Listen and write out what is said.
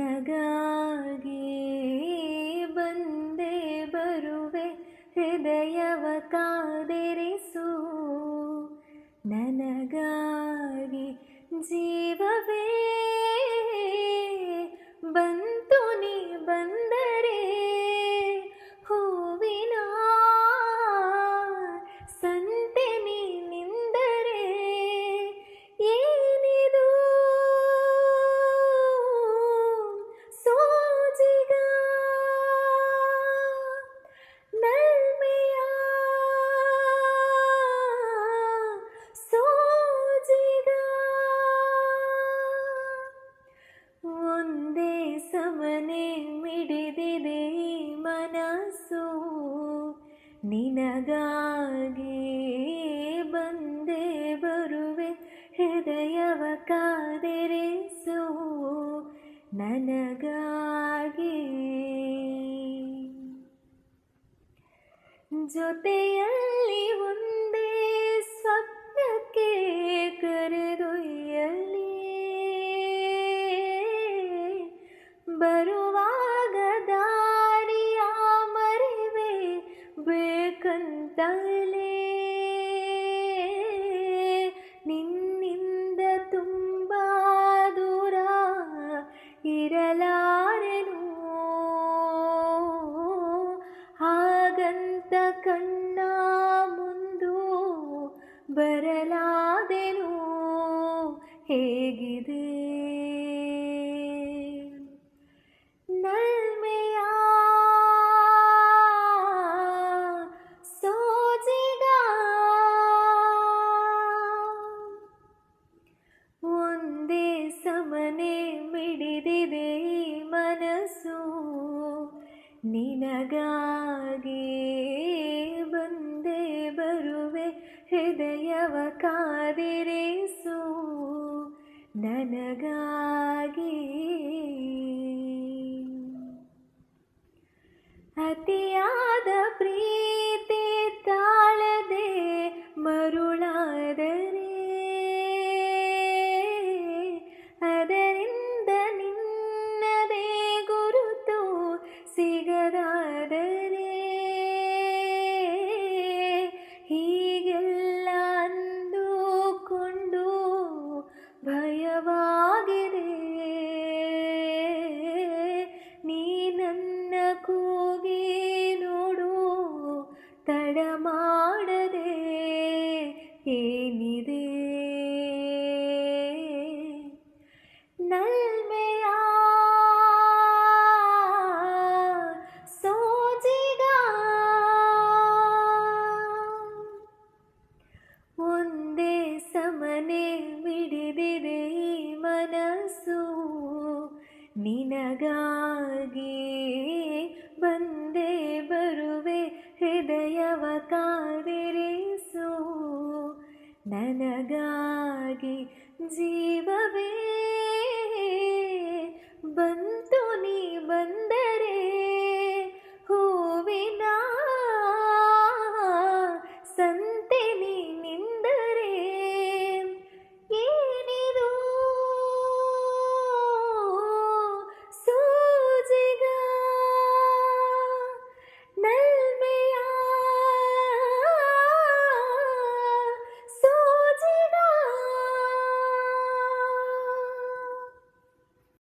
ನನಗಾಗಿ ನಿನಗಾಗಿ ಬಂದೆ ಬರುವೆ ಹೃದಯವ ಕಾದಿರಿಸು ನನಗಾಗಿ. ಜೊತೆಯ ಬೇಕಂತಲೇ ನಿನ್ನಿಂದ ತುಂಬ ದೂರ ಇರಲಾರೆನು? ಹಾಗಂತ ಕಣ್ಣ ಮುಂದು ಬರಲಾದೆನು ಹೇಗಿದೆ ನಿನಗಾಗಿ ಬಂದೇ ಬರುವೆ ಹೃದಯವ ಕಾದಿರಿಸು ನನಗಾಗಿ. ಅತಿಯಾದ ಪ್ರೀತಿ ಭಯವಾಗಿದೆ ನಿನಗಾಗಿ ಬಂದೇ ಬರುವೆ ಹೃದಯವ ಕಾದಿರಿಸು ನನಗಾಗಿ ಜೀ